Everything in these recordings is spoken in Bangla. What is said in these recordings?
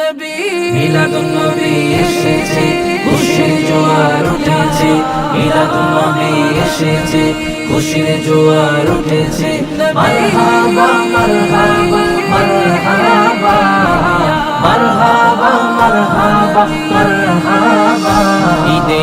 নবী মিলাদুন নবী এসেছে খুশির জোয়ার উঠেছে মিলাদুন নবী এসেছে খুশির জোয়ার উঠেছে মারহাবা মারহাবা মারহাবা মারহাবা মারহাবা মারহাবা ঈদে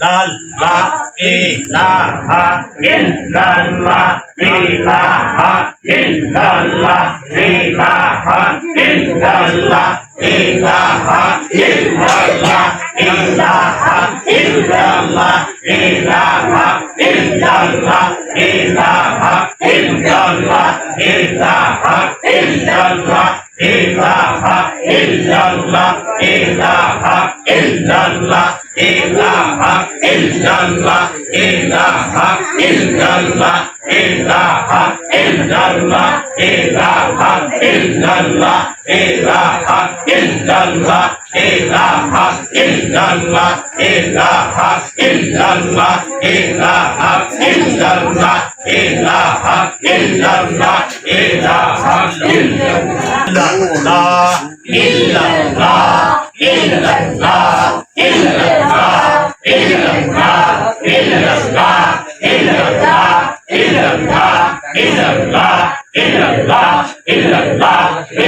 লাল লা ইলাহা ইল্লাল্লাহ ইলাহা ইল্লাল্লাহ ইলাহা ইল্লাল্লাহ ilaha illallah ilaha illallah ilaha illallah ilaha illallah ilaha illallah ilaha illallah ilaha illallah ilaha illallah ilaha illallah ilaha illallah ilaha illallah ilaha illallah ilaha illallah ilaha illallah ilaha illallah ilaha illallah ilaha illallah illallah illallah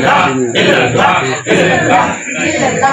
இல்லல்லா இல்லல்லா இல்லல்லா